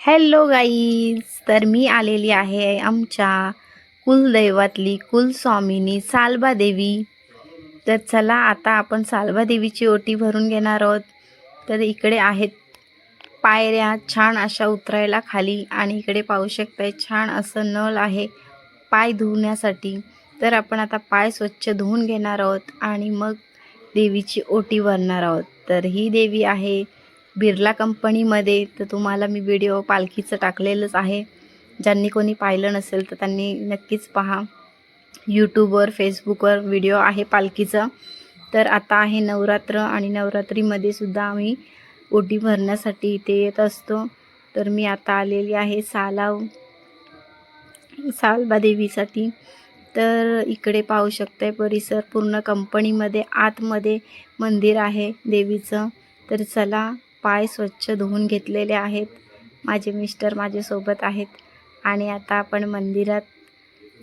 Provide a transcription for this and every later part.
Hello guys तर मी आलेली आहे आमच्या कुलदैवातली कुलस्वामिनी सालबा देवी. तर चला आता आपण सालबादेवीची ओटी भरून घेणार आहोत. तर इकडे आहेत पायऱ्या छान अशा उतरायला खाली आणि इकडे पाहू शकताय छान असं नळ आहे पाय धुण्यासाठी. तर आपण आता पाय स्वच्छ धुवून घेणार आहोत आणि मग देवीची ओटी भरणार आहोत. तर ही देवी आहे बिर्ला कंपनीमध्ये तर तुम्हाला मी व्हिडिओ पालखीचं टाकलेलंच आहे. ज्यांनी कोणी पाहिलं नसेल तर त्यांनी नक्कीच पहा. यूट्यूबवर फेसबुकवर व्हिडिओ आहे पालखीचा. तर आता आहे नवरात्र आणि नवरात्रीमध्ये सुद्धा आम्ही ओटी भरण्यासाठी इथे येत असतो. तर मी आता आलेली आहे सालाव सालबादेवीसाठी तर इकडे पाहू शकताय परिसर पूर्ण कंपनीमध्ये आतमध्ये मंदिर आहे देवीचं. तर चला पाय स्वच्छ धुवून घेतलेले आहेत. माझे मिस्टर माझ्यासोबत आहेत. आणि आता आपण मंदिरात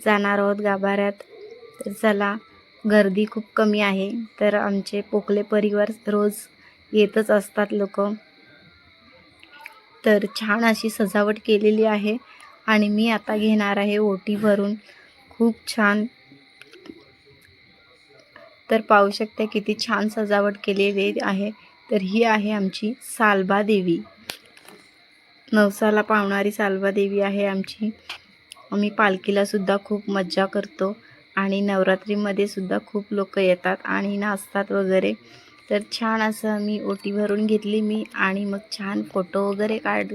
जाणार आहोत गाभाऱ्यात. तर चला गर्दी खूप कमी आहे. तर आमचे पोकले परिवार रोज येतच असतात लोक. तर छान अशी सजावट केलेली आहे. आणि मी आता घेणार आहे ओटी भरून. खूप छान. तर पाहू शकता किती छान सजावट केलेली आहे. तर ही आहे आमची सालबा देवी. नवसाला पावणारी सालबा देवी आहे आमची. आम्ही पालखीलासुद्धा खूप मज्जा करतो आणि नवरात्रीमध्ये सुद्धा खूप लोक येतात आणि नाचतात वगैरे. तर छान असं मी ओटी भरून घेतली मी आणि मग छान फोटो वगैरे काढ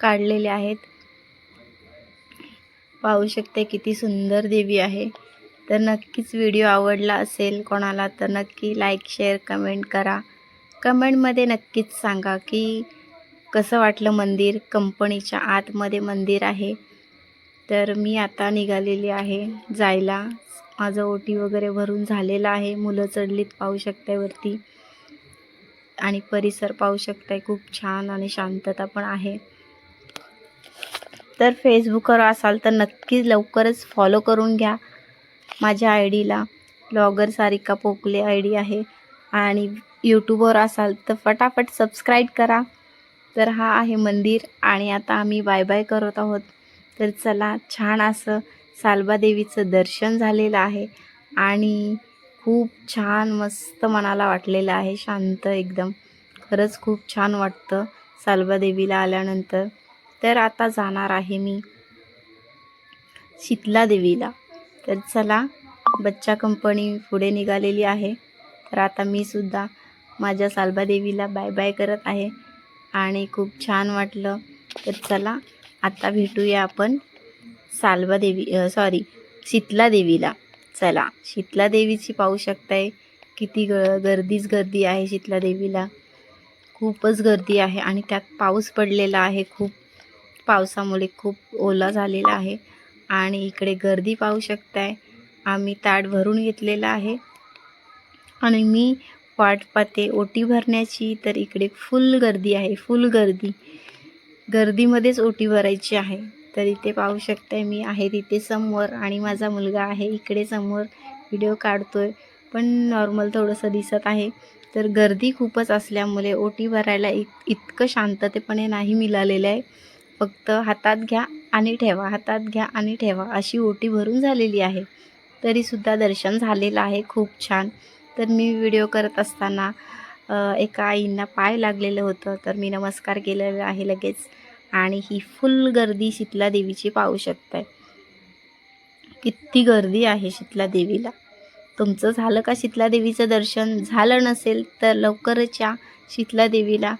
काढलेले आहेत. पाहू शकते किती सुंदर देवी आहे. तर नक्कीच व्हिडिओ आवडला असेल कोणाला तर नक्की लाईक शेअर कमेंट करा. कमेंटमध्ये नक्कीच सांगा की कसं वाटलं मंदिर? कंपनीच्या आतमध्ये मंदिर आहे. तर मी आता निघालेली आहे जायला. माझं ओटी वगैरे भरून झालेलं आहे. मुलं चढलीत पाहू शकते वरती. आणि परिसर पाहू शकताय. खूप छान आणि शांतता पण आहे. तर फेसबुकवर असाल तर नक्कीच लवकरच फॉलो करून घ्या. माझ्या I Dila blogger Sarika Pokale I D आहे. आणि यूट्यूबवर असाल तर फटाफट सबस्क्राईब करा. तर हा आहे मंदिर आणि आता आम्ही बाय बाय करत आहोत. तर चला छान असं सालबादेवीचं दर्शन झालेलं आहे आणि खूप छान मस्त मनाला वाटलेलं आहे. शांत एकदम. खरंच खूप छान वाटतं सालबादेवीला आल्यानंतर. तर आता जाणार आहे मी शीतला देवीला. तर चला बच्चा कंपनी पुढे निघालेली आहे. तर आता मी सुद्धा माझ्या सालबादेवीला बाय बाय करत आहे. आणि खूप छान वाटलं. तर चला आता भेटूया आपण सालबादेवी सॉरी शीतला देवीला चला शीतला देवीची पाहू शकताय किती ग गर्दीच गर्दी आहे शीतला देवीला खूपच गर्दी आहे आणि त्यात पाऊस पडलेला आहे खूप. पावसामुळे खूप ओला झालेला आहे. आणि इकडे गर्दी पाहू शकताय. आम्ही ताट भरून घेतलेलं आहे. आणि मी वाट पाहते ओटी भरण्याची तर इकडे फुल गर्दी आहे फुल गर्दी. गर्दीमध्येच ओटी भरायची आहे. तर इथे पाहू शकताय मी आहे तिथे समोर आणि माझा मुलगा आहे इकडे समोर. व्हिडिओ काढतोय पण नॉर्मल थोडंसं दिसत आहे. तर गर्दी खूपच असल्यामुळे ओटी भरायला इत इतकं शांततेपणे नाही मिळालेलं आहे. फक्त हातात घ्या आणि ठेवा हातात घ्या आणि ठेवा अशी ओटी भरून झालेली आहे. तरीसुद्धा दर्शन झालेलं आहे खूप छान. तर मी व्हिडिओ करत असताना एका आईंना पाय लागलेलं होतं. तर मी नमस्कार केलेला आहे लगेच. आणि ही फुल गर्दी शीतला देवीची पाहू शकताय. किती गर्दी आहे शीतला देवीला. तुमचं झालं का शीतला देवीचं दर्शन? झालं नसेल तर लवकरच या शीतला देवीला.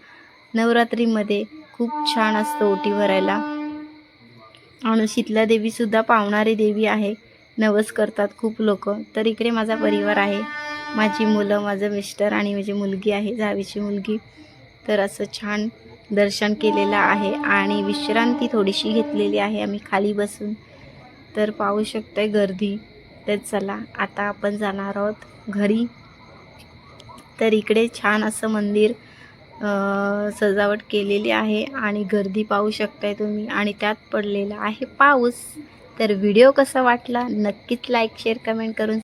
नवरात्रीमध्ये खूप छान असतं ओटी भरायला. आणि शीतला देवीसुद्धा पावणारी देवी आहे. नवस करतात खूप लोक. तर इकडे माझा परिवार आहे. माझी मुलं माझं मिस्टर आणि माझी मुलगी आहे जावीची मुलगी. तर असं छान दर्शन केलेलं आहे आणि विश्रांती थोडीशी घेतलेली आहे आम्ही खाली बसून. तर पाहू शकतोय गर्दी. तर चला आता आपण जाणार आहोत घरी. तर इकडे छान असं मंदिर सजावट केलेली आहे आणि गर्दी पाहू शकताय तुम्ही. आणि त्यात पडलेला आहे पाऊस. तर व्हिडिओ कसा वाटला? नक्कीच लाईक शेअर कमेंट करून